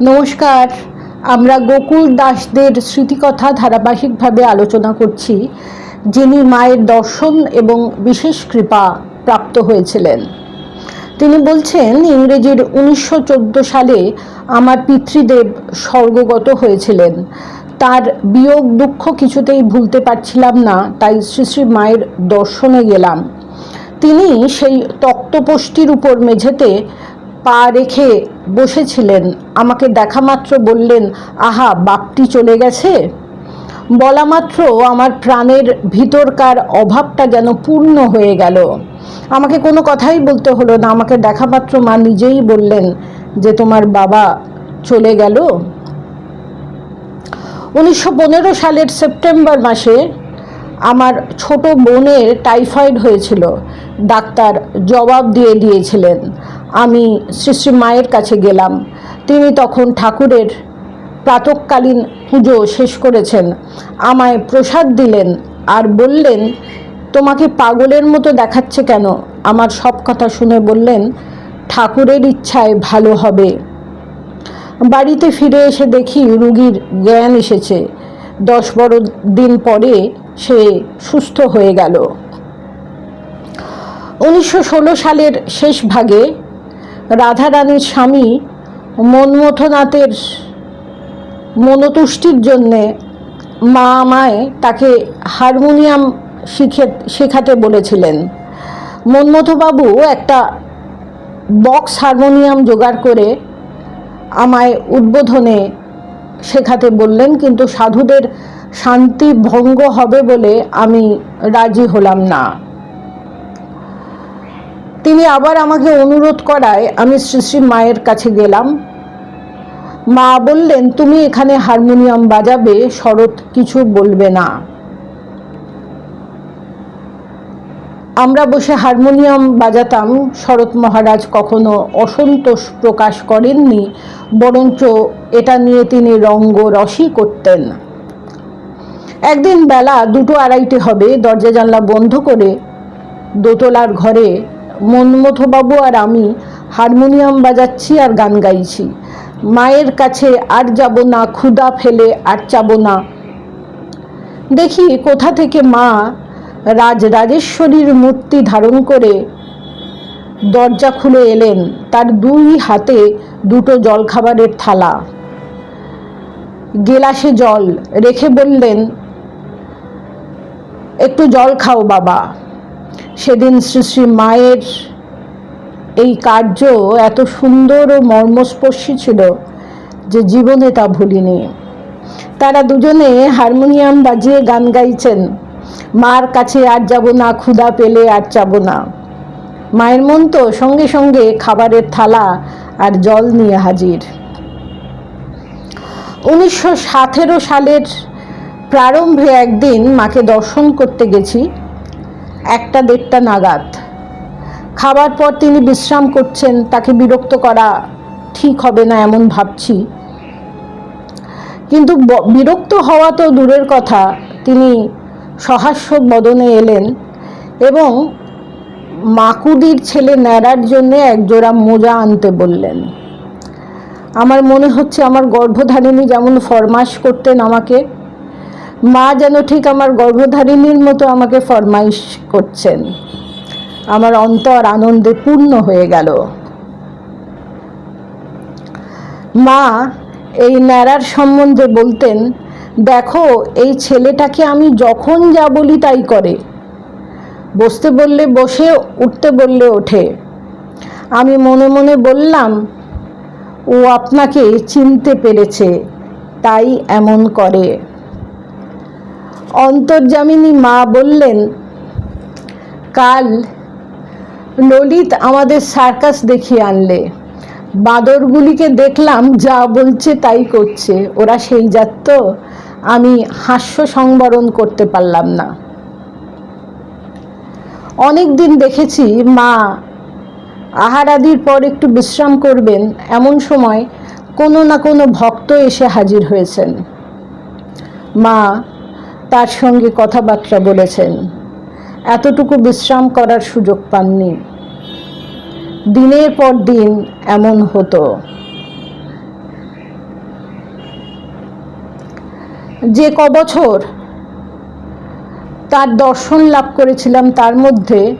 নমস্কার। আমরা গোকুল দাসদের স্মৃতিকথা ধারাবাহিকভাবে আলোচনা করছি, যিনি মায়ের দর্শন এবং বিশেষ কৃপা প্রাপ্ত হয়েছিলেন। তিনি বলছেন, ইংরেজির উনিশশো চোদ্দ সালে আমার পিতৃদেব স্বর্গগত হয়েছিলেন। তার বিয়োগ দুঃখ কিছুতেই ভুলতে পারছিলাম না, তাই শ্রী শ্রী মায়ের দর্শনে গেলাম। তিনি সেই তক্তপোষ্টির উপর মেঝেতে পা রেখে বসেছিলেন। আমাকে দেখা মাত্র বললেন, আহা, বাপটি চলে গেছে? বলা মাত্র আমার প্রাণের ভিতরকার অভাবটা যেন পূর্ণ হয়ে গেল। আমাকে কোনো কথাই বলতে হলো না। আমাকে দেখা মাত্র মা নিজেই বললেন যে, তোমার বাবা চলে গেল? উনিশশো পনেরো সালের সেপ্টেম্বর মাসে আমার ছোট বোনের টাইফয়েড হয়েছিল। ডাক্তার জবাব দিয়ে দিয়েছিলেন। আমি শ্রী শ্রী মায়ের কাছে গেলাম। তিনি তখন ঠাকুরের প্রাতকালীন পুজো শেষ করেছেন। আমায় প্রসাদ দিলেন আর বললেন, তোমাকে পাগলের মতো দেখাচ্ছে কেন? আমার সব কথা শুনে বললেন, ঠাকুরের ইচ্ছায় ভালো হবে। বাড়িতে ফিরে এসে দেখি রুগীর জ্ঞান এসেছে। দশ বারো দিন পরে সে সুস্থ হয়ে গেল। উনিশশো ষোলো সালের শেষ ভাগে রাধারানীর স্বামী মনমথনাথের মনতুষ্টির জন্যে মা আমায় তাকে হারমোনিয়াম শিখে, শেখাতে বলেছিলেন। মনমথবাবু একটা বক্স হারমোনিয়াম জোগাড় করে আমায় উদ্বোধনে শেখাতে বললেন, কিন্তু সাধুদের শান্তি ভঙ্গ হবে বলে আমি রাজি হলাম না। তিনি আবার আমাকে অনুরোধ করায়, আমি শ্রী মায়ের কাছে গেলাম। মা বললেন, তুমি এখানে হারমোনিয়াম বাজাবে, শরৎ কিছু বলবে না। আমরা বসে হারমোনিয়াম বাজাতাম। শরৎ মহারাজ কখনো অসন্তোষ প্রকাশ করেননি, বরঞ্চ এটা নিয়ে তিনি রঙ্গ রসই করতেন। একদিন বেলা দুটো আড়াইটে হবে, দরজা জানলা বন্ধ করে দোতলার ঘরে মনমথবাবু আর আমি হারমোনিয়াম বাজাচ্ছি আর গান গাইছি। মায়ের কাছে আর যাব না ক্ষুদা ফেলে আর চাব না। দেখি কোথা থেকে মা রাজ রাজেশ্বরীর মূর্তি ধারণ করে দরজা খুলে এলেন। তার দুই হাতে দুটো জলখাবারের থালা। গেলাসে জল। রেখে বললেন, একটু জল খাও বাবা। সেদিন শ্রী শ্রী মায়ের এই কার্য এত সুন্দর ও মর্মস্পর্শী ছিল যে জীবনে তা ভুলিনি। তারা দুজনে হারমোনিয়াম বাজিয়ে গান গাইছেন, মার কাছে আর যাব না, ক্ষুধা পেলে আর চাবো না। মায়ের মন তো সঙ্গে সঙ্গে খাবারের থালা আর জল নিয়ে হাজির। উনিশশো সতেরো সালের প্রারম্ভে একদিন মাকে দর্শন করতে গেছি। একটা দেড়টা নাগাদ। খাবার পর তিনি বিশ্রাম করছেন, তাকে বিরক্ত করা ঠিক হবে না এমন ভাবছি। কিন্তু বিরক্ত হওয়া তো দূরের কথা। তিনি সহাস্য বদনে এলেন এবং মাকুদির ছেলে ন্যাড়ার জন্য একজোড়া মোজা আনতে বললেন। আমার মনে হচ্ছে আমার গর্ভধারিণী যেমন ফরমাস করতেন আমাকে মা যেন ঠিক আমার গর্ভধারিণীর মতো আমাকে ফরমাইশ করছেন। আমার অন্তর আনন্দে পূর্ণ হয়ে গেল। মা, এই ন্যাড়ার সম্বন্ধে বলতেন, দেখো, এই ছেলেটাকে আমি যখন যা বলি তাই করে। বসতে বললে বসে, উঠতে বললে ওঠে। আমি মনে মনে বললাম, ও আপনাকে চিনতে পেরেছে, তাই এমন করে। অন্তর্জামিনী মা বললেন, কাল ললিত আমাদের সার্কাস দেখিয়ে আনলে। বাঁদরগুলিকে দেখলাম, যা বলছে তাই করছে। ওরা সেই জাত তো আমি হাস্য সংবরণ করতে পারলাম না। অনেক দিন দেখেছি, মা, আহারাদির পর একটু বিশ্রাম করবেন। এমন সময় কোনো না কোনো ভক্ত এসে হাজির হয়েছেন। মা তার সঙ্গে কথাবার্তা বলেছেন। এতটুকু বিশ্রাম করার সুযোগ পাননি। দিনের পর দিন এমন হতো। যে কবছর তার দর্শন লাভ করেছিলাম তার মধ্যে,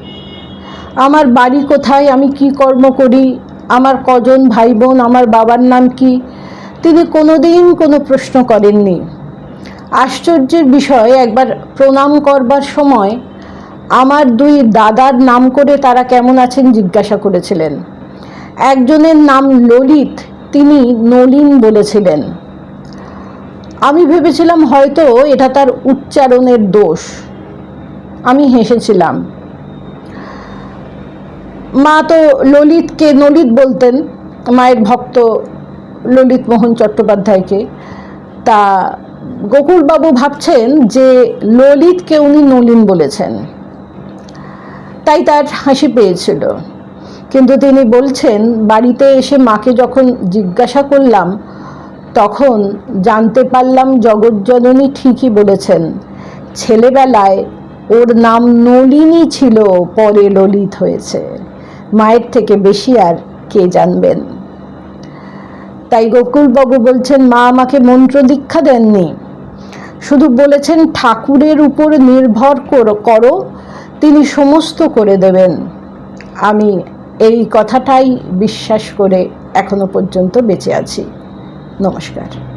আমার বাড়ি কোথায়, আমি কি কর্ম করি, আমার কজন ভাই বোন, আমার বাবার নাম কি, তিনি কোনোদিন কোনো প্রশ্ন করেননি। আশ্চর্যের বিষয়, একবার প্রণাম করবার সময় আমার দুই দাদার নাম করে তারা কেমন আছেন জিজ্ঞাসা করেছিলেন। একজনের নাম ললিত, তিনি নলিন বলেছিলেন। আমি ভেবেছিলাম হয়তো এটা তার উচ্চারণের দোষ। আমি হেসেছিলাম। মা তো ললিতকে নলিত বলতেন, মায়ের ভক্ত ললিত মোহন চট্টোপাধ্যায়কে। তা গোকুলবাবু ভাবছেন যে ললিতকে উনি নলিন বলেছেন। তাই তার হাসি পেয়েছিল। কিন্তু তিনি বলছেন, বাড়িতে এসে মাকে যখন জিজ্ঞাসা করলাম, তখন জানতে পারলাম জগজ্জননী ঠিকই বলেছেন, ছেলেবেলায় ওর নাম নলিনী ছিল, পরে ললিত হয়েছে। মায়ের থেকে বেশি আর কে জানবেন? তাই গোকুলবাবু বলছেন, মা আমাকে মন্ত্র দীক্ষা দেননি। শুধু বলেছেন, ঠাকুরের উপর নির্ভর করো তিনি সমস্ত করে দেবেন। আমি এই কথাটাই বিশ্বাস করে এখনও পর্যন্ত বেঁচে আছি। নমস্কার।